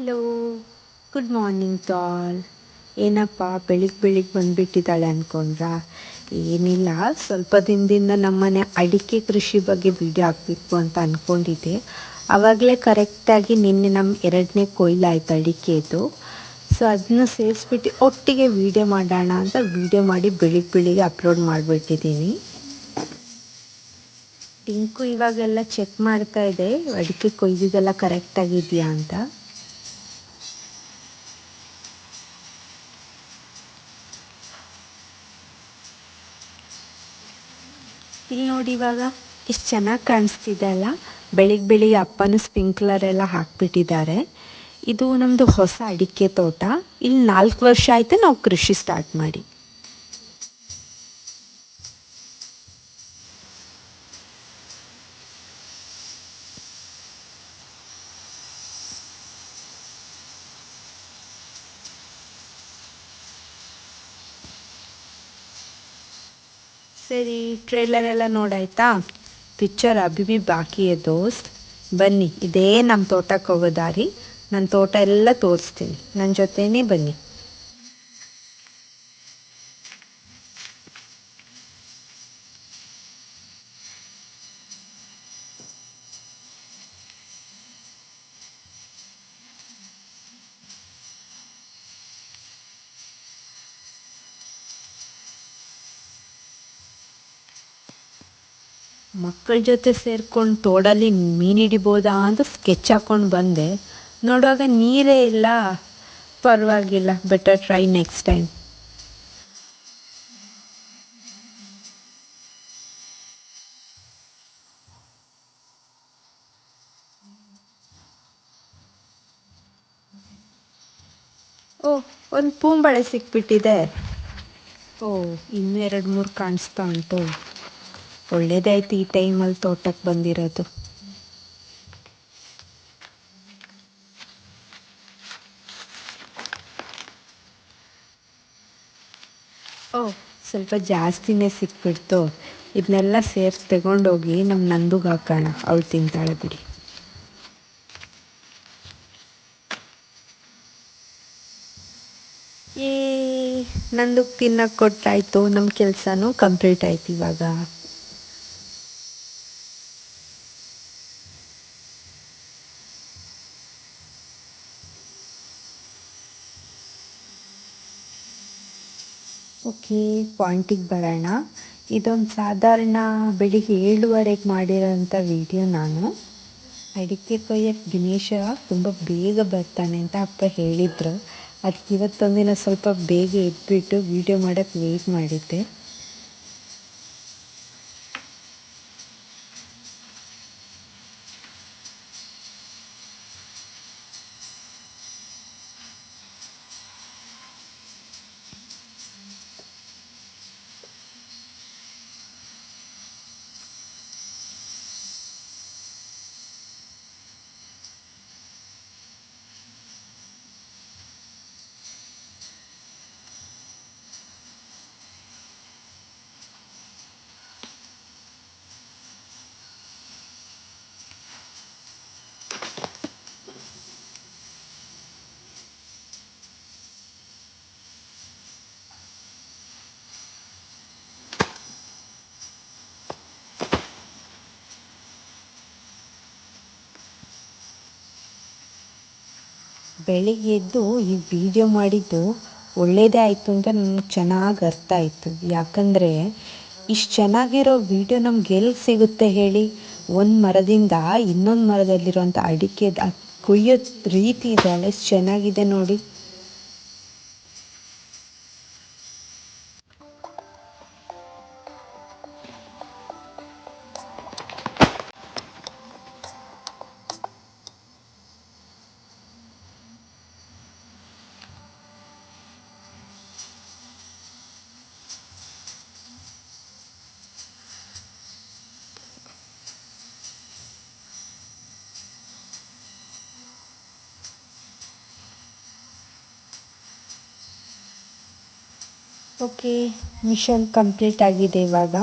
Hello good morning tall ಏನಪ್ಪ ಬೆಳಿಗ್ಗೆ ಬೆಳಿಗ್ಗೆ ಬಂದುಬಿಟ್ಟಿದ್ದಾಳೆ ಅನ್ಕೊಂಡ್ರಾ? ಏನಿಲ್ಲ, ಸ್ವಲ್ಪ ದಿನದಿಂದ ನಮ್ಮನೆ ಅಡಿಕೆ ಕೃಷಿ ಬಗ್ಗೆ ವಿಡಿಯೋ ಹಾಕಬೇಕು ಅಂತ ಅಂದ್ಕೊಂಡಿದ್ದೆ ಆವಾಗಲೇ ಕರೆಕ್ಟಾಗಿ ನಿನ್ನೆ ನಮ್ಮ ಎರಡನೇ ಕೊಯ್ಲಾಯ್ತು ಅಡಿಕೆದು. ಸೊ ಅದನ್ನ ಸೇರಿಸ್ಬಿಟ್ಟು ಒಟ್ಟಿಗೆ ವೀಡಿಯೋ ಮಾಡೋಣ ಅಂತ ವೀಡಿಯೋ ಮಾಡಿ ಬೆಳಿಗ್ಗೆ ಬೆಳಿಗ್ಗೆ ಅಪ್ಲೋಡ್ ಮಾಡಿಬಿಟ್ಟಿದ್ದೀನಿ. ಟಿಂಕು ಇವಾಗೆಲ್ಲ ಚೆಕ್ ಮಾಡ್ತಾ ಇದೆ. ಅಡಿಕೆ ಕೊಯ್ದಿದ್ದೆಲ್ಲ ಕರೆಕ್ಟಾಗಿದೆಯಾ ಅಂತ ಇಲ್ಲಿ ನೋಡಿ ಇವಾಗ ಎಷ್ಟು ಚೆನ್ನಾಗಿ ಕಾಣಿಸ್ತಿದೆ ಅಲ್ಲ? ಬೆಳಿಗ್ಗೆ ಬೆಳಿಗ್ಗೆ ಅಪ್ಪನೂ ಸ್ಪ್ರಿಂಕ್ಲರ್ ಎಲ್ಲ ಹಾಕ್ಬಿಟ್ಟಿದ್ದಾರೆ. ಇದು ನಮ್ಮದು ಹೊಸ ಅಡಿಕೆ ತೋಟ. ಇಲ್ಲಿ ನಾಲ್ಕು ವರ್ಷ ಆಯಿತು ನಾವು ಕೃಷಿ ಸ್ಟಾರ್ಟ್ ಮಾಡಿ. ಸರಿ ಟ್ರೇಲರ್ ಎಲ್ಲ ನೋಡಾಯ್ತಾ? ಪಿಕ್ಚರ್ ಅಭಿಬಿ ಬಾಕಿ ದೋಸ್ತ್. ಬನ್ನಿ, ಇದೇ ನಮ್ಮ ತೋಟಕ್ಕೆ ಹೋಗೋ ದಾರಿ. ನನ್ನ ತೋಟ ಎಲ್ಲ ತೋರಿಸ್ತೀನಿ. ನನ್ನ ಜೊತೆನೇ ಬನ್ನಿ. ಮಕ್ಕಳ ಜೊತೆ ಸೇರ್ಕೊಂಡು ತೋಡಲ್ಲಿ ಮೀನು ಹಿಡಿಬೋದಾ ಅಂತ ಸ್ಕೆಚ್ ಹಾಕ್ಕೊಂಡು ಬಂದೆ. ನೋಡುವಾಗ ನೀರೇ ಇಲ್ಲ. ಪರವಾಗಿಲ್ಲ. ಬೆಟರ್ ಟ್ರೈ ನೆಕ್ಸ್ಟ್ ಟೈಮ್ ಓ, ಒಂದು ಪೂಂಬಳೆ ಸಿಕ್ಬಿಟ್ಟಿದೆ. ಓ, ಇನ್ನೂ ಎರಡು ಮೂರು ಕಾಣಿಸ್ತಾ ಉಂಟು. ಒಳ್ಳೇದಾಯ್ತು ಈ ಟೈಮಲ್ಲಿ ತೋಟಕ್ಕೆ ಬಂದಿರೋದು. ಓ, ಸ್ವಲ್ಪ ಜಾಸ್ತಿನೇ ಸಿಕ್ಬಿಡ್ತು. ಇದನ್ನೆಲ್ಲ ಸೇರಿಸಿ ತಗೊಂಡೋಗಿ ನಮ್ಮ ನಂದುಗೆ ಹಾಕೋಣ. ಅವಳು ತಿಂತಾಳೆ ಬಿಡಿ. ಏ, ನಂದುಗೆ ತಿನ್ನಕ್ಕೆ ಕೊಟ್ಟಾಯ್ತು. ನಮ್ಮ ಕೆಲಸನೂ ಕಂಪ್ಲೀಟ್ ಆಯ್ತು ಇವಾಗ. ಓಕೆ ಪಾಯಿಂಟಿಗೆ ಬರೋಣ. ಇದೊಂದು ಸಾಧಾರಣ ಬೆಳಿಗ್ಗೆ ಏಳುವರೆಗೆ ಮಾಡಿರೋಂಥ ವಿಡಿಯೋ ನಾನು. ಅಡಿಕೆ ಕೊಯ್ಯಕ್ಕೆ ದಿನೇಶ ತುಂಬ ಬೇಗ ಬರ್ತಾನೆ ಅಂತ ಅಪ್ಪ ಹೇಳಿದರು. ಅದಕ್ಕೆ ಇವತ್ತೊಂದಿನ ಸ್ವಲ್ಪ ಬೇಗ ಎದ್ಬಿಟ್ಟು ವೀಡಿಯೋ ಮಾಡೋಕ್ಕೆ ವೆಯ್ಟ್ ಮಾಡಿದ್ದೆ. ಬೆಳಿಗ್ಗೆ ಎದ್ದು ಈ ವೀಡಿಯೋ ಮಾಡಿದ್ದು ಒಳ್ಳೆಯದೇ ಆಯಿತು ಅಂತ ನನಗೆ ಚೆನ್ನಾಗಿ ಅರ್ಥ ಆಯಿತು. ಯಾಕಂದರೆ ಇಷ್ಟು ಚೆನ್ನಾಗಿರೋ ವೀಡಿಯೋ ನಮ್ಗೆ ಎಲ್ಲಿ ಸಿಗುತ್ತೆ ಹೇಳಿ? ಒಂದು ಮರದಿಂದ ಇನ್ನೊಂದು ಮರದಲ್ಲಿರುವಂಥ ಅಡಿಕೆ ಕೊಯ್ಯೋ ರೀತಿ ಇದೆಯಲ್ಲ ಎಷ್ಟು ಚೆನ್ನಾಗಿದೆ ನೋಡಿ. ಓಕೆ ಮಿಷನ್ ಕಂಪ್ಲೀಟ್ ಆಗಿದೆ ಇವಾಗ.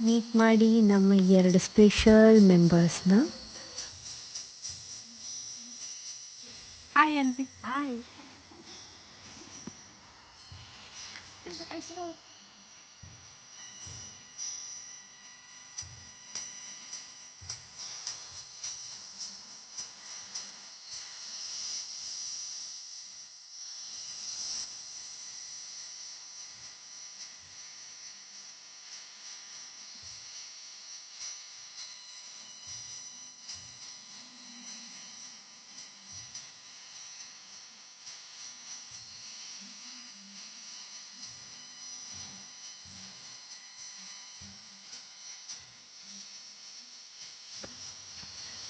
ಮೀಟ್ ಮಾಡಿ ನಮ್ಮ ಎರಡು ಸ್ಪೆಷಲ್ ಮೆಂಬರ್ಸ್ನ ಹಾಯ್ ಅನ್ವಿ ಹಾಯ್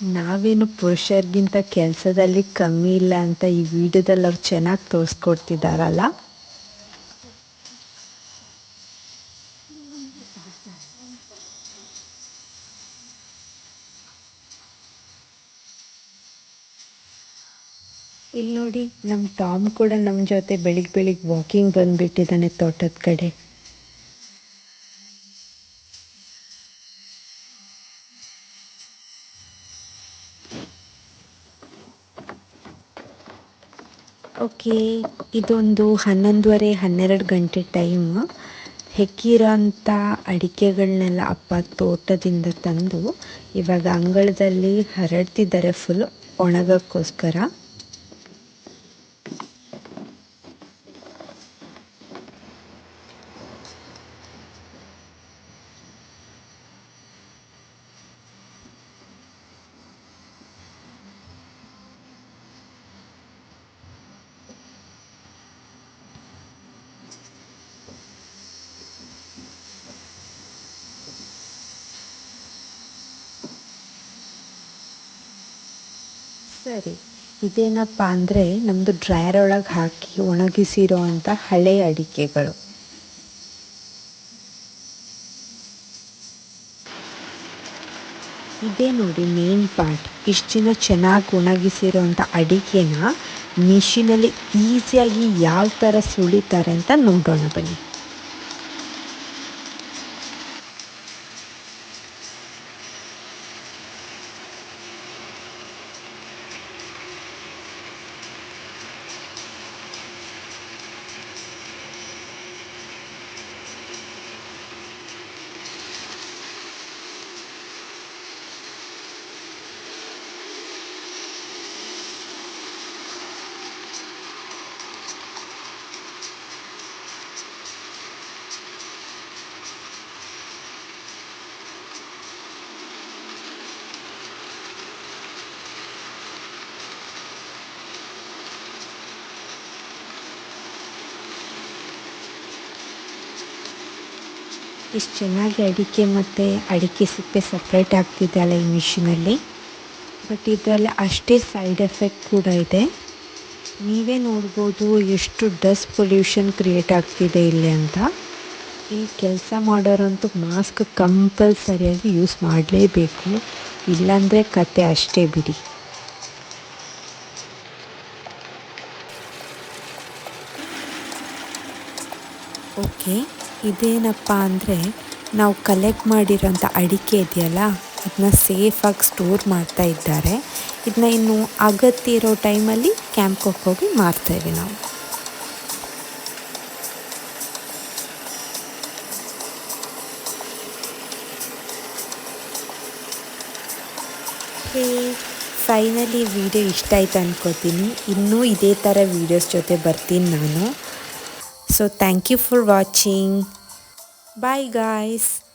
ನಾವೇನು ಪುರುಷರಿಗಿಂತ ಕೆಲಸದಲ್ಲಿ ಕಮ್ಮಿ ಇಲ್ಲ ಅಂತ ಈ ವಿಡಿಯೋದಲ್ಲಿ ಅವ್ರು ಚೆನ್ನಾಗಿ ತೋರಿಸ್ಕೊಡ್ತಿದ್ದಾರಲ್ಲ ಇಲ್ಲಿ ನೋಡಿ ನಮ್ಮ ಟಾಮ್ ಕೂಡ ನಮ್ಮ ಜೊತೆ ಬೆಳಿಗ್ಗೆ ಬೆಳಿಗ್ಗೆ ವಾಕಿಂಗ್ ಬಂದುಬಿಟ್ಟಿದ್ದಾನೆ ತೋಟದ ಕಡೆ. ಓಕೆ, ಇದೊಂದು ಹನ್ನೊಂದುವರೆ, ಹನ್ನೆರಡು ಗಂಟೆ ಟೈಮ್. ಹೆಕ್ಕಿರೋಂಥ ಅಡಿಕೆಗಳನ್ನೆಲ್ಲ ಅಪ್ಪ ತೋಟದಿಂದ ತಂದು ಇವಾಗ ಅಂಗಳದಲ್ಲಿ ಹರಡ್ತಿದ್ದಾರೆ ಫುಲ್ ಒಣಗಕ್ಕೋಸ್ಕರ. ಸರಿ. ಇದೇನಪ್ಪ ಅಂದರೆ ನಮ್ಮದು ಡ್ರಯರ್ ಒಳಗೆ ಹಾಕಿ ಒಣಗಿಸಿರೋ ಅಂಥ ಹಳೆ ಅಡಿಕೆಗಳು. ಇದೇ ನೋಡಿ ಮೇನ್ ಪಾರ್ಟ್ ಇಷ್ಟು ದಿನ ಚೆನ್ನಾಗಿ ಒಣಗಿಸಿರೋಂಥ ಅಡಿಕೆನ ಮಿಷಿನಲ್ಲಿ ಈಸಿಯಾಗಿ ಯಾವ ಥರ ಸುಳಿತಾರೆ ಅಂತ ನೋಡೋಣ ಬನ್ನಿ. ಇಷ್ಟು ಚೆನ್ನಾಗಿ ಅಡಿಕೆ ಮತ್ತು ಅಡಿಕೆ ಸಿಪ್ಪೆ ಸಪ್ರೇಟ್ ಆಗ್ತಿದೆಯಲ್ಲ ಈ ಮಿಷಿನಲ್ಲಿ ಬಟ್ ಇದರಲ್ಲಿ ಅಷ್ಟೇ ಸೈಡ್ ಎಫೆಕ್ಟ್ ಕೂಡ ಇದೆ. ನೀವೇ ನೋಡ್ಬೋದು ಎಷ್ಟು ಡಸ್ಟ್ ಪೊಲ್ಯೂಷನ್ ಕ್ರಿಯೇಟ್ ಆಗ್ತಿದೆ ಇಲ್ಲಿ ಅಂತ. ಈ ಕೆಲಸ ಮಾಡೋರಂತೂ ಮಾಸ್ಕ್ ಕಂಪಲ್ಸರಿಯಾಗಿ ಯೂಸ್ ಮಾಡಲೇಬೇಕು. ಇಲ್ಲಾಂದರೆ ಕತೆ ಅಷ್ಟೇ ಬಿಡಿ. ಓಕೆ ಇದೇನಪ್ಪ ಅಂದರೆ ನಾವು ಕಲೆಕ್ಟ್ ಮಾಡಿರೋಂಥ ಅಡಿಕೆ ಇದೆಯಲ್ಲ ಅದನ್ನ ಸೇಫಾಗಿ ಸ್ಟೋರ್ ಮಾಡ್ತಾ ಇದ್ದಾರೆ. ಇದನ್ನ ಇನ್ನು ಅಗತ್ಯ ಇರೋ ಟೈಮಲ್ಲಿ ಕ್ಯಾಂಪ್ಗೆ ಹೋಗಿ ಮಾರ್ತೇವೆ ನಾವು. ಫೈನಲಿ ವಿಡಿಯೋ ಇಷ್ಟ ಆಯ್ತು ಅನ್ಕೋತೀನಿ. ಇನ್ನೂ ಇದೇ ಥರ ವೀಡಿಯೋಸ್ ಜೊತೆ ಬರ್ತೀನಿ ನಾನು. so thank you for watching. Bye guys.